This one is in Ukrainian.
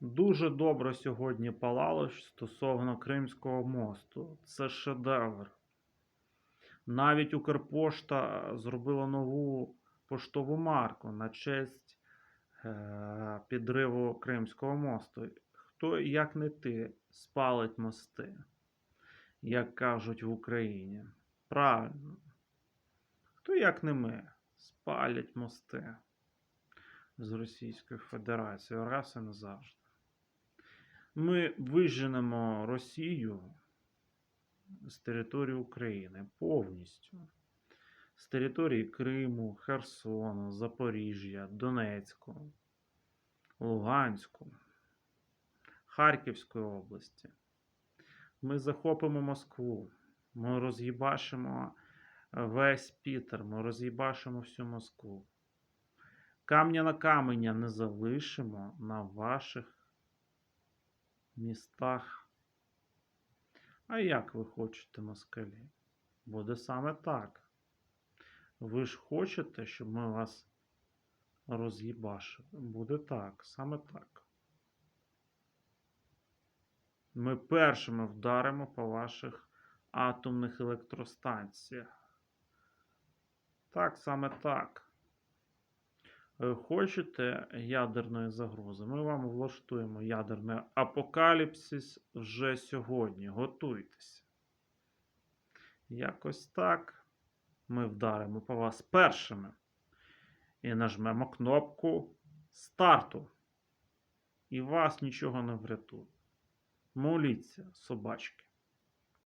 Дуже добре сьогодні палало стосовно Кримського мосту. Це шедевр. Навіть Укрпошта зробила нову поштову марку на честь е, підриву Кримського мосту. Хто, як не ти, спалить мости, як кажуть в Україні. Правильно. Хто, як не ми, спалять мости з Російською Федерацією раз і назавжди. Ми виженемо Росію з території України повністю. З території Криму, Херсону, Запоріжжя, Донецьку, Луганську, Харківської області. Ми захопимо Москву. Ми роз'їбашимо весь Пітер, ми роз'їбашимо всю Москву. Камня на каменя не залишимо на ваших містах. А як ви хочете, москалі? Буде саме так. Ви ж хочете, щоб ми вас роз'їбашили. Буде так, саме так. Ми першими вдаримо по ваших атомних електростанціях. Так, саме так. Е, Хочете ядерної загрози? Ми вам влаштуємо ядерний апокаліпсис вже сьогодні. Готуйтеся. Якось так. Ми вдаримо по вас першими і нажмемо кнопку старту. І вас нічого не врятує. Моліться, собачки.